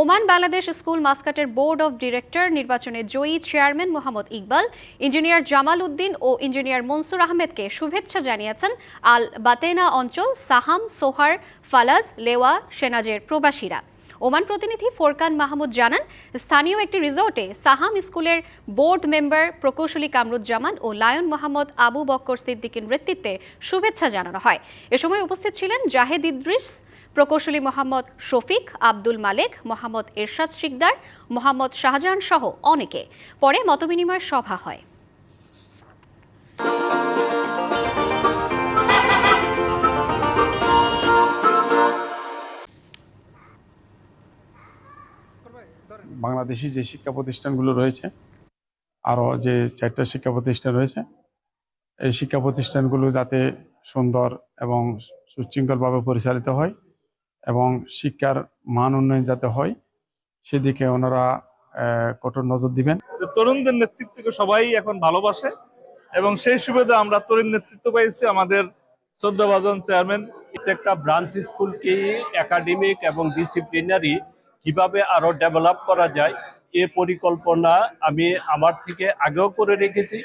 Oman Bangladesh school মাস্কাটের board of director, নির্বাচনে জয়ী চেয়ারম্যান মোহাম্মদ ইকবাল, ইঞ্জিনিয়ার জামাল উদ্দিন ও ইঞ্জিনিয়ার মনসুর আহমেদকে শুভেচ্ছা জানিয়েছেন আল বাতেনা অঞ্চল, সাহাম, সোহার, ফালাজ, লেওয়া, সেনাজের প্রবাসীরা। ওমান প্রতিনিধি ফোরকান মাহমুদ জানান, স্থানীয় একটি রিসোর্টে সাহাম স্কুলের বোর্ড মেম্বার প্রকৌশলী কামরুজ্জামান ও লায়ন মোহাম্মদ আবু বক্কর সিদ্দিকের নেতৃত্বে শুভেচ্ছা জানানো হয়। এ সময় উপস্থিত ছিলেন জাহেদ ইদ্রিস প্রকৌশলী মোহাম্মদ শফিক, আব্দুল মালেক, মোহাম্মদ এরশাদ শিকদার, মোহাম্মদ শাহজাহান সহ অনেকে। পরে মতবিনিময় সভা হয়। বাংলাদেশি যে শিক্ষা প্রতিষ্ঠানগুলো রয়েছে, আরও যে চারটা শিক্ষা প্রতিষ্ঠান রয়েছে, এই শিক্ষা প্রতিষ্ঠানগুলো যাতে সুন্দর এবং সুশৃঙ্খলভাবে পরিচালিত হয় এবং শিক্ষার মান উন্নয়ন যাতে হয় সেদিকে ওনারা কঠোর নজর দিবেন। তরুণদের নেতৃত্বকে সবাই এখন ভালোবাসে এবং সেই সুবিধা আমরা তরুণ নেতৃত্ব পেয়েছি আমাদের শ্রদ্ধাভাজন চেয়ারম্যান। প্রত্যেকটা ব্রাঞ্চ স্কুলকে একাডেমিক এবং ডিসিপ্লিনারি কীভাবে আরও ডেভেলপ করা যায় এ পরিকল্পনা আমি আমার থেকে আগেও করে রেখেছি।